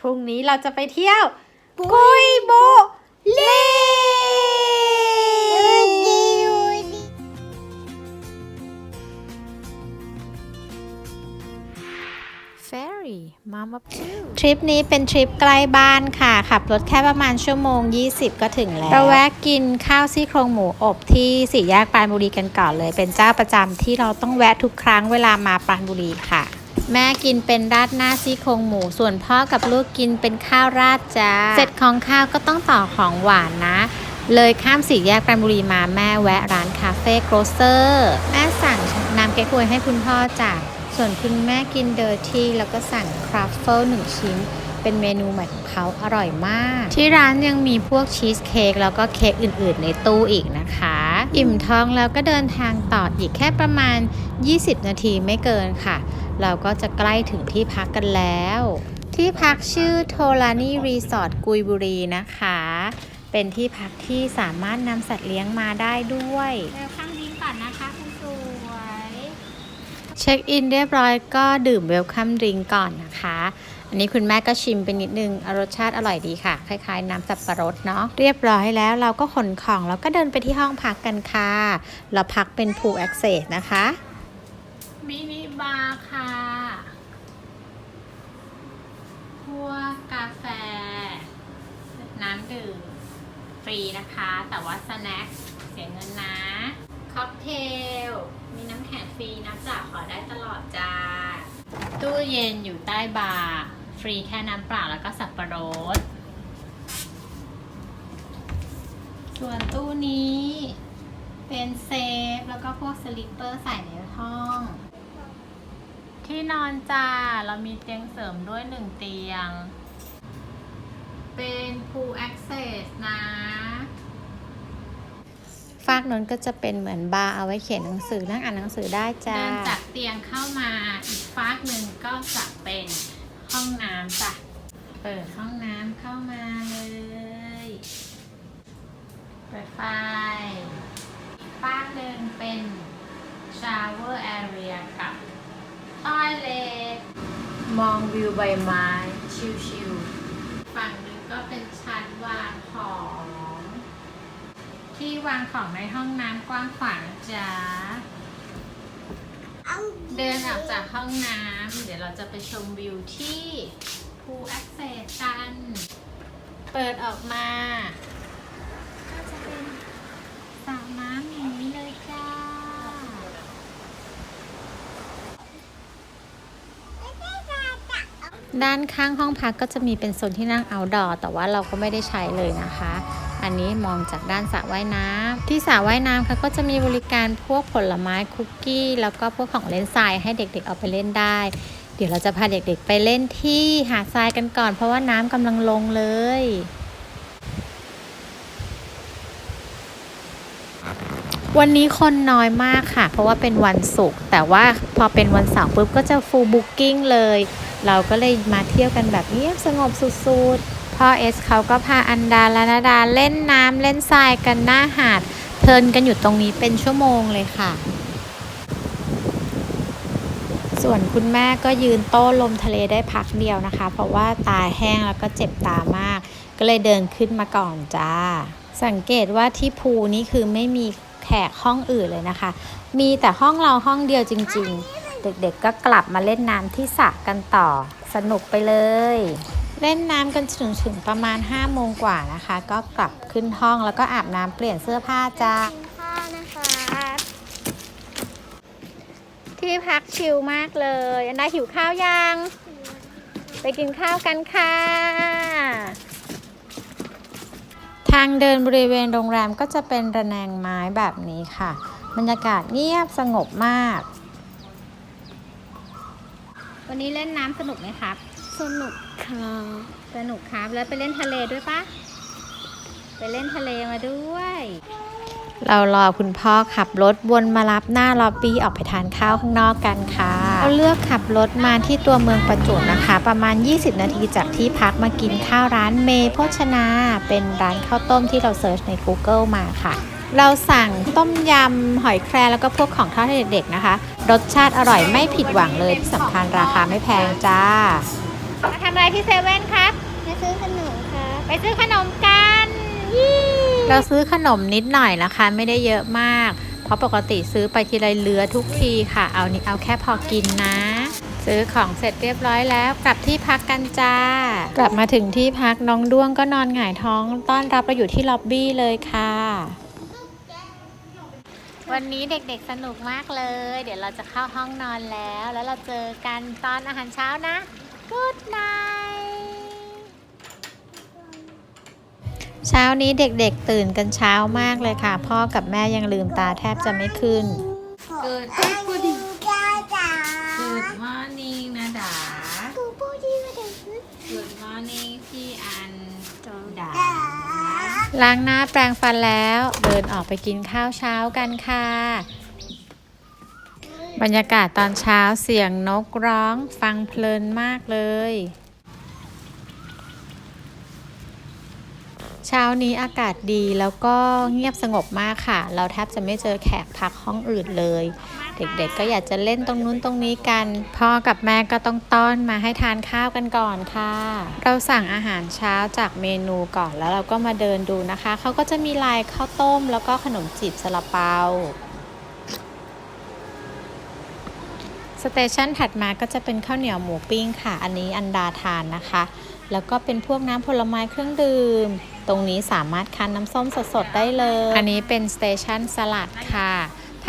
พรุ่งนี้เราจะไปเที่ยว กุยโบเล Ferry Mom of Two ทริปนี้เป็นทริปใกล้บ้านค่ะ ขับรถแค่ประมาณชั่วโมง 20 ก็ถึงแล้วเราแวะกินข้าวซี่โครงหมูอบที่สี่แยกปรานบุรีกันก่อนเลย เป็นเจ้าประจำที่เราต้องแวะทุกครั้งเวลามาปรานบุรีค่ะ แม่กินเป็นราดหน้าซี่โครงหมู ส่วนพ่อกับลูกกินเป็นข้าวราดจ้า เสร็จของข้าวก็ต้องต่อของหวานนะ เลยข้ามสี่แยกปรานบุรีมาแม่แวะร้านคาเฟ่โกรเซอร์ แม่สั่งน้ำเก๊กฮวยให้คุณพ่อจ้ะ ส่วนคุณแม่กินเดอร์ที่แล้วก็สั่งคราฟเฟิลหนึ่งชิ้นเป็นเมนูใหม่ของเขาอร่อยมาก ที่ร้านยังมีพวกชีสเค้กแล้วก็เค้กอื่นๆ ในตู้อีกนะคะ อิ่มท้องแล้วก็เดินทางต่ออีกแค่ประมาณ 20 นาทีไม่เกินค่ะ เราก็จะใกล้ถึงที่พักกันแล้ว ที่พักชื่อโทลานีรีสอร์ทกุยบุรีนะคะ เป็นที่พักที่สามารถนำสัตว์เลี้ยงมาได้ด้วยเวลคัมดิ้งก่อนนะคะคุณสวยเช็คอินเรียบร้อยก็ดื่มเวลคัมดริงก่อนนะคะอันนี้คุณแม่ก็ชิมไปนิดนึงรสชาติอร่อยดีค่ะ คล้ายๆ น้ำสับปะรดเนาะ เรียบร้อยแล้วเราก็ขนของแล้วก็เดินไปที่ห้องพักกันค่ะ เราพักเป็นพูลแอคเซสนะคะ มินิบาร์ค่ะพวกกาแฟ น้ำดื่ม ฟรีนะคะ แต่ว่าสแน็คเสียเงินนะ ค็อกเทล มีน้ำแข็งฟรีน้ำเปล่าขอได้ตลอดจ้า ตู้เย็นอยู่ใต้บาร์ ฟรีแค่น้ำเปล่าแล้วก็สับปะรด ส่วนตู้นี้เป็นเซฟ แล้วก็พวกสลิปเปอร์ใส่ในห้อง ที่นอนจ้า เรามีเตียงเสริมด้วยหนึ่งเตียง เป็น pool access นะฟากนั้นก็จะเป็นเหมือนบาร์เอาไว้เขียนหนังสือนั่งอ่านหนังสือได้จ้าเดินจากเตียงเข้ามาอีกฟากหนึ่งก็จะเป็นห้องน้ำจ้ะ เปิดห้องน้ำเข้ามาเลย เปิดไฟอีกฟากหนึ่งเป็น shower area กับ toilet มอง วิวใบไม้ชิวๆฝั่งหนึงก็เป็นชั้นวางของ ที่วางของในห้องน้ำกว้างขวางนะจ้าเดินออกจากห้องน้ำเดี๋ยวเราจะไปชมวิวที่ภูแอคเซสกัน เปิดออกมา ก็จะเป็นสระน้ำอย่างนี้เลยจ้า ด้านข้างห้องพักก็จะมีเป็นโซนที่นั่ง outdoor แต่ว่าเราก็ไม่ได้ใช้เลยนะคะ อันนี้มองจากด้านสระว่ายน้ำที่สระว่ายน้ำค่ะก็จะมีบริการพวกผลไม้คุกกี้ แล้วก็พวกของเล่นทรายให้เด็กๆเอาไปเล่นได้ เดี๋ยวเราจะพาเด็กๆไปเล่นที่หาดทรายกันก่อน เพราะว่าน้ำกำลังลงเลยวันนี้คนน้อยมากค่ะ เพราะว่าเป็นวันศุกร์แต่ว่าพอเป็นวันเสาร์ปุ๊บก็จะ full booking เลย เราก็เลยมาเที่ยวกันแบบเงียบสงบสุดๆ พ่อเอสเขาก็พาอันดาและนาดาเล่นน้ำเล่นทรายกันหน้าหาด เพลินกันอยู่ตรงนี้เป็นชั่วโมงเลยค่ะ ส่วนคุณแม่ก็ยืนโต้ลมทะเลได้พักเดียวนะคะ เพราะว่าตาแห้งแล้วก็เจ็บตามาก ก็เลยเดินขึ้นมาก่อนจ้า สังเกตว่าที่ภูนี้คือไม่มีแขกห้องอื่นเลยนะคะ มีแต่ห้องเราห้องเดียวจริง ๆ เด็กๆก็กลับมาเล่นน้ำที่สระกันต่อ สนุกไปเลย เล่นน้ำกันถึงถึงประมาณ5โมงกว่านะคะ ก็กลับขึ้นห้องแล้วก็อาบน้ำเปลี่ยนเสื้อผ้าจ้าข้าวนะคะที่พักชิลมากเลย อันดาหิวข้าวยัง ไปกินข้าวกันค่ะ ทางเดินบริเวณโรงแรมก็จะเป็นระแนงไม้แบบนี้ค่ะ บรรยากาศเงียบสงบมาก วันนี้เล่นน้ำสนุกไหมครับ สนุกค่ะสนุกครับ แล้วไปเล่นทะเลด้วยปะไปเล่นทะเลมาด้วย เรารอคุณพ่อขับรถวนมารับหน้าล็อบบี้ออกไปทานข้าวข้างนอกกันค่ะ เราเลือกขับรถมาที่ตัวเมืองประจวบนะคะ ประมาณ 20 นาทีจากที่พักมากินข้าวร้านเมโภชนา เป็นร้านข้าวต้มที่เราเซิร์ชใน Google มาค่ะ เราสั่งต้มยำหอยแครงแล้วก็พวกของทอดให้เด็กๆนะคะ รสชาติอร่อยไม่ผิดหวังเลยที่สำคัญราคาไม่แพงจ้า มาทำอะไรที่เซเว่นครับจะซื้อขนมครับ ไปซื้อขนมกันยี่เราซื้อขนมนิดหน่อยนะคะ ไม่ได้เยอะมาก เพราะปกติซื้อไปทีไรเหลือทุกทีค่ะ เอานี่เอาแค่พอกินนะ ซื้อของเสร็จเรียบร้อยแล้ว กลับที่พักกันจ้า กลับมาถึงที่พักน้องด้วงก็นอนหงายท้อง ต้อนรับเราอยู่ที่ล็อบบี้เลยค่ะ วันนี้เด็กๆสนุกมากเลย เดี๋ยวเราจะเข้าห้องนอนแล้ว แล้วเราเจอกันตอนอาหารเช้านะ Good night เช้านี้เด็กๆตื่นกันเช้ามากเลยค่ะ พ่อกับแม่ยังลืมตาแทบจะไม่ขึ้น Good พูดดีจ้าจ๋า Good morning นะดา กูพูดดีมาถึง Good morning พี่อันดา จ๋า ล้างหน้าแปรงฟันแล้วเดินออกไปกินข้าวเช้ากันค่ะ บรรยากาศตอนเช้าเสียงนกร้องฟังเพลินมากเลย เช้านี้อากาศดีแล้วก็เงียบสงบมากค่ะ เราแทบจะไม่เจอแขกพักห้องอื่นเลย เด็กๆ ก็อยากจะเล่นตรงนู้นตรงนี้กัน พ่อกับแม่ก็ต้องต้อนมาให้ทานข้าวกันก่อนค่ะ เราสั่งอาหารเช้าจากเมนูก่อนแล้วเราก็มาเดินดูนะคะ เขาก็จะมีลายข้าวต้มแล้วก็ขนมจีบซาลาเปาสเตชันถัดมาก็จะเป็นข้าวเหนียวหมูปิ้งค่ะ อันนี้อันดาทานนะคะ แล้วก็เป็นพวกน้ำผลไม้เครื่องดื่ม ตรงนี้สามารถคั้นน้ำส้มสดๆได้เลย อันนี้เป็นสเตชันสลัดค่ะ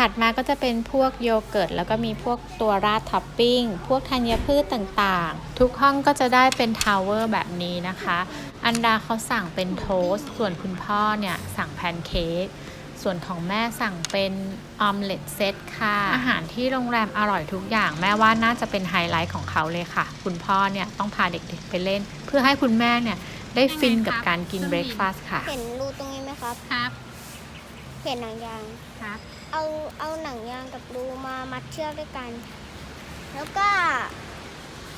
ถัดมาก็จะเป็นพวกโยเกิร์ตแล้วก็มีพวกตัวราดท็อปปิ้ง พวกธัญพืชต่างๆ ทุกห้องก็จะได้เป็นทาวเวอร์แบบนี้นะคะ อันดาเขาสั่งเป็นโทสต์ส่วนคุณพ่อเนี่ยสั่งแพนเค้กส่วนของแม่สั่งเป็นออมเล็ตเซตค่ะ อาหารที่โรงแรมอร่อยทุกอย่าง แม่ว่าน่าจะเป็นไฮไลท์ของเขาเลยค่ะ คุณพ่อเนี่ยต้องพาเด็กๆไปเล่น เพื่อให้คุณแม่เนี่ยได้ฟินกับการกินเบรคฟาสต์ค่ะ เห็นรูตรงนี้ไหมครับ ครับ เห็นหนังยางครับ เอาเอาหนังยางกับรูมามัดเชือกด้วยกัน แล้วก็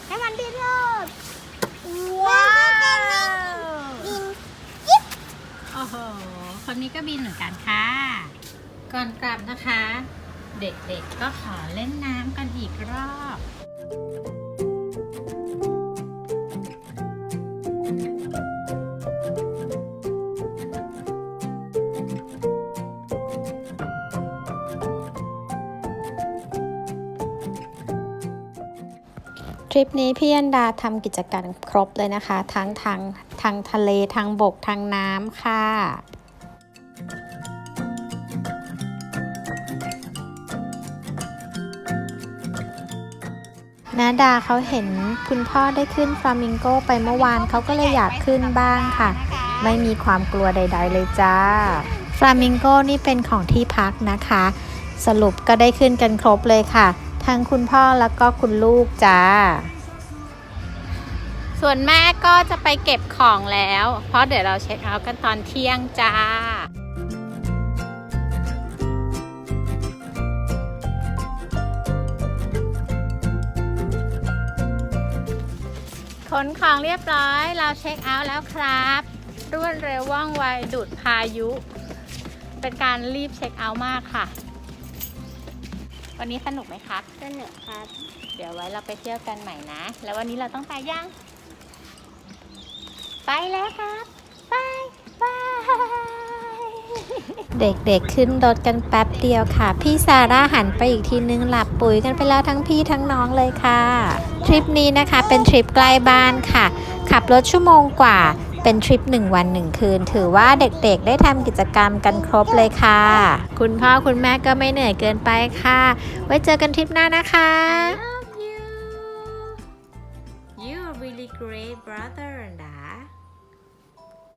ให้มันดิ้นรดว้าวบินโอ้โห คนนี้ก็บินเหมือนกันค่ะ ก่อนกลับนะคะ เด็กๆก็ขอเล่นน้ำกันอีกรอบ ทริปนี้พี่อันดาทำกิจกรรมครบเลยนะคะ ทั้งทางทางทะเลทางบกทางน้ำค่ะนาดาเขาเห็นคุณพ่อได้ขึ้นฟลามิงโกไปเมื่อวานเขาก็เลยอยากขึ้นบ้างค่ะ ไม่มีความกลัวใด ๆ เลยจ้าฟลามิงโกนี่เป็นของที่พักนะคะ สรุปก็ได้ขึ้นกันครบเลยค่ะ ทั้งคุณพ่อแล้วก็คุณลูกจ้า ส่วนแม่ก็จะไปเก็บของแล้ว เพราะเดี๋ยวเราเช็คเอาท์กันตอนเที่ยงจ้าขนของเรียบร้อยเราเช็คเอาท์แล้วครับ รวดเร็วว่องไวดุดพายุ เป็นการรีบเช็คเอาท์มากค่ะ วันนี้สนุกไหมครับ สนุกครับ เดี๋ยวไว้เราไปเที่ยวกันใหม่นะ แล้ววันนี้เราต้องไปยังไปแล้วครับไปบายเด็กๆขึ้นรถกันแป๊บเดียวค่ะ พี่ซาร่าหันไปอีกทีนึงหลับปุ๋ยกันไปแล้วทั้งพี่ทั้งน้องเลยค่ะ ทริปนี้นะคะเป็นทริปใกล้บ้านค่ะ ขับรถชั่วโมงกว่า เป็นทริปหนึ่งวันหนึ่งคืน ถือว่าเด็กๆ ได้ทำกิจกรรมกันครบเลยค่ะ คุณพ่อคุณแม่ก็ไม่เหนื่อยเกินไปค่ะ ไว้เจอกันทริปหน้านะคะ love you. You're really great brother and I.